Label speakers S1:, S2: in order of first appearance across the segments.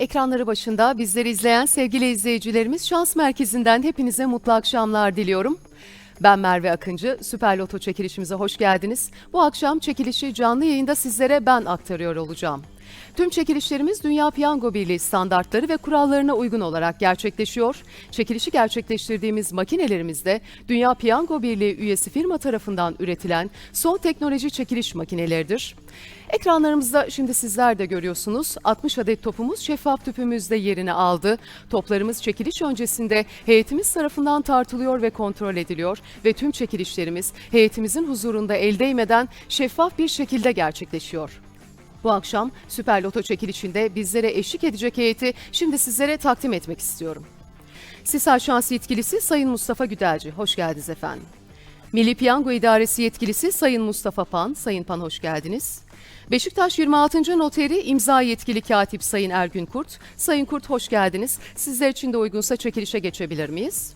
S1: Ekranları başında bizleri izleyen sevgili izleyicilerimiz Şans Merkezi'nden hepinize mutlu akşamlar diliyorum. Ben Merve Akıncı, Süper Loto çekilişimize hoş geldiniz. Bu akşam çekilişi canlı yayında sizlere ben aktarıyor olacağım. Tüm çekilişlerimiz Dünya Piyango Birliği standartları ve kurallarına uygun olarak gerçekleşiyor. Çekilişi gerçekleştirdiğimiz makinelerimiz de Dünya Piyango Birliği üyesi firma tarafından üretilen son teknoloji çekiliş makineleridir. Ekranlarımızda şimdi sizler de görüyorsunuz 60 adet topumuz şeffaf tüpümüzde yerini aldı. Toplarımız çekiliş öncesinde heyetimiz tarafından tartılıyor ve kontrol ediliyor ve tüm çekilişlerimiz heyetimizin huzurunda el değmeden şeffaf bir şekilde gerçekleşiyor. Bu akşam Süper Loto çekilişinde bizlere eşlik edecek heyeti şimdi sizlere takdim etmek istiyorum. Sisal Şans Yetkilisi Sayın Mustafa Güdelci, hoş geldiniz efendim. Milli Piyango İdaresi Yetkilisi Sayın Mustafa Pan, Sayın Pan hoş geldiniz. Beşiktaş 26. Noteri imza yetkili katip Sayın Ergün Kurt. Sayın Kurt hoş geldiniz. Sizler için de uygunsa çekilişe geçebilir miyiz?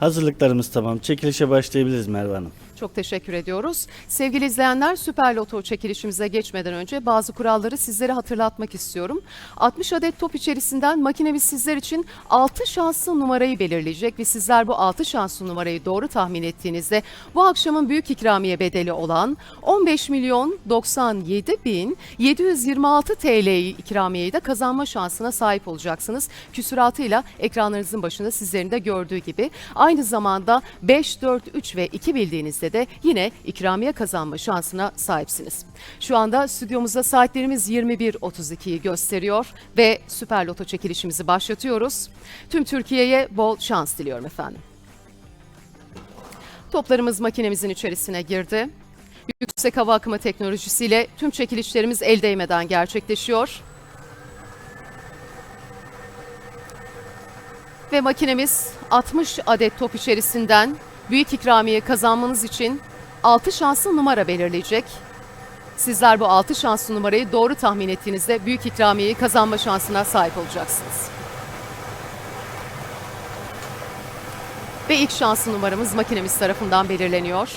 S2: Hazırlıklarımız tamam. Çekilişe başlayabiliriz Merve Hanım.
S1: Çok teşekkür ediyoruz. Sevgili izleyenler Süper Loto çekilişimize geçmeden önce bazı kuralları sizlere hatırlatmak istiyorum. 60 adet top içerisinden makinemiz sizler için 6 şanslı numarayı belirleyecek ve sizler bu 6 şanslı numarayı doğru tahmin ettiğinizde bu akşamın büyük ikramiye bedeli olan 15 milyon 97 bin 726 TL ikramiyeyi de kazanma şansına sahip olacaksınız. Küsuratıyla ekranlarınızın başında sizlerin de gördüğü gibi aynı zamanda 5, 4, 3 ve 2 bildiğinizde de yine ikramiye kazanma şansına sahipsiniz. Şu anda stüdyomuzda saatlerimiz 21.32'yi gösteriyor ve Süper Loto çekilişimizi başlatıyoruz. Tüm Türkiye'ye bol şans diliyorum efendim. Toplarımız makinemizin içerisine girdi. Yüksek hava akımı teknolojisiyle tüm çekilişlerimiz el değmeden gerçekleşiyor. Ve makinemiz 60 adet top içerisinden büyük ikramiye kazanmanız için 6 şanslı numara belirleyecek. Sizler bu 6 şanslı numarayı doğru tahmin ettiğinizde büyük ikramiyeyi kazanma şansına sahip olacaksınız. Ve ilk şanslı numaramız makinemiz tarafından belirleniyor.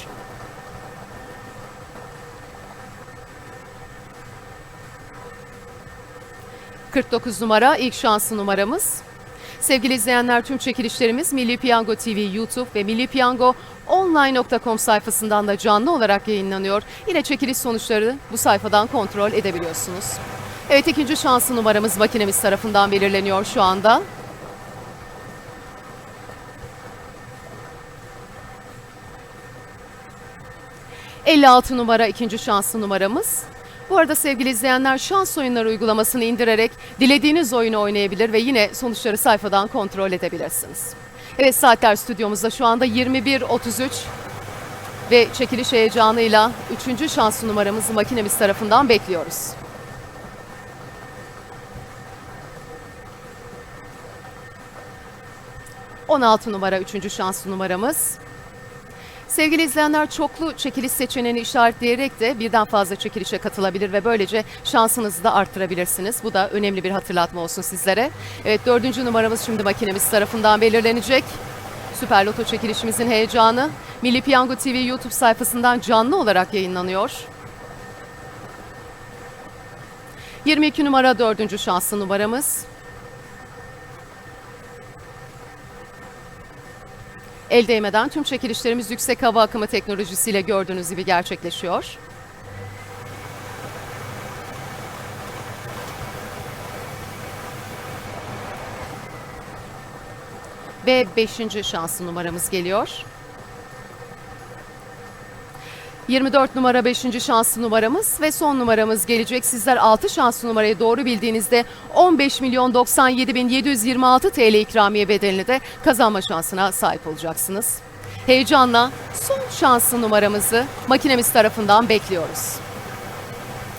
S1: ...49 numara ilk şanslı numaramız. Sevgili izleyenler tüm çekilişlerimiz Milli Piyango TV YouTube ve Milli Piyango online.com sayfasından da canlı olarak yayınlanıyor. Yine çekiliş sonuçları bu sayfadan kontrol edebiliyorsunuz. Evet ikinci şanslı numaramız makinemiz tarafından belirleniyor şu anda. ...56 numara ikinci şanslı numaramız. Bu arada sevgili izleyenler şans oyunları uygulamasını indirerek dilediğiniz oyunu oynayabilir ve yine sonuçları sayfadan kontrol edebilirsiniz. Evet saatler stüdyomuzda şu anda 21.33 ve çekiliş heyecanıyla 3. şanslı numaramızı makinemiz tarafından bekliyoruz. ...16 numara 3. şanslı numaramız. Sevgili izleyenler çoklu çekiliş seçeneğini işaretleyerek de birden fazla çekilişe katılabilir ve böylece şansınızı da arttırabilirsiniz. Bu da önemli bir hatırlatma olsun sizlere. Evet dördüncü numaramız şimdi makinemiz tarafından belirlenecek. Süper Loto çekilişimizin heyecanı Milli Piyango TV YouTube sayfasından canlı olarak yayınlanıyor. 22 numara dördüncü şanslı numaramız. El değmeden tüm çekilişlerimiz yüksek hava akımı teknolojisiyle gördüğünüz gibi gerçekleşiyor. Ve 5. şanslı numaramız geliyor. 24 numara 5. şanslı numaramız ve son numaramız gelecek. Sizler 6 şanslı numarayı doğru bildiğinizde 15 milyon 97 bin 726 TL ikramiye bedelini de kazanma şansına sahip olacaksınız. Heyecanla son şanslı numaramızı makinemiz tarafından bekliyoruz.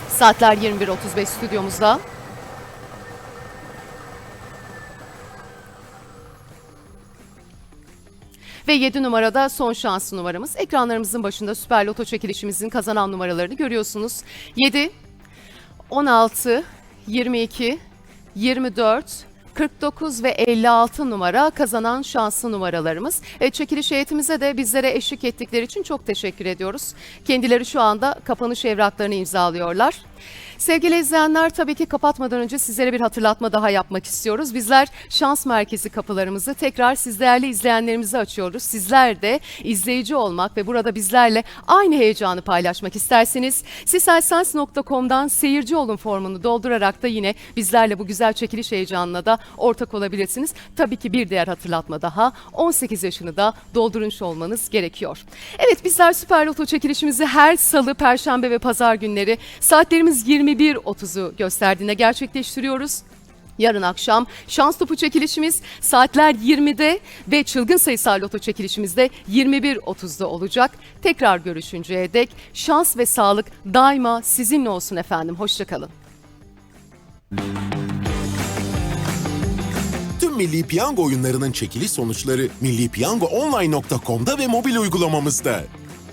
S1: Saatler 21.35 stüdyomuzda. Ve 7 numarada son şanslı numaramız. Ekranlarımızın başında Süper Loto çekilişimizin kazanan numaralarını görüyorsunuz. 7, 16, 22, 24, 49 ve 56 numara kazanan şanslı numaralarımız. E, çekiliş heyetimize de bizlere eşlik ettikleri için çok teşekkür ediyoruz. Kendileri şu anda kapanış evraklarını imzalıyorlar. Sevgili izleyenler tabii ki kapatmadan önce sizlere bir hatırlatma daha yapmak istiyoruz. Bizler şans merkezi kapılarımızı tekrar siz değerli izleyenlerimize açıyoruz. Sizler de izleyici olmak ve burada bizlerle aynı heyecanı paylaşmak isterseniz siselsens.com'dan seyirci olun formunu doldurarak da yine bizlerle bu güzel çekiliş heyecanına da ortak olabilirsiniz. Tabii ki bir diğer hatırlatma daha 18 yaşını da doldurmuş olmanız gerekiyor. Evet bizler Süper Loto çekilişimizi her salı, perşembe ve pazar günleri saatlerimiz 21.30'u gösterdiğinde gerçekleştiriyoruz. Yarın akşam şans topu çekilişimiz saatler 20'de ve çılgın sayısal loto çekilişimiz de 21.30'da olacak. Tekrar görüşünceye dek şans ve sağlık daima sizinle olsun efendim. Hoşçakalın.
S3: Tüm Milli Piyango oyunlarının çekiliş sonuçları millipiyangoonline.com'da ve mobil uygulamamızda.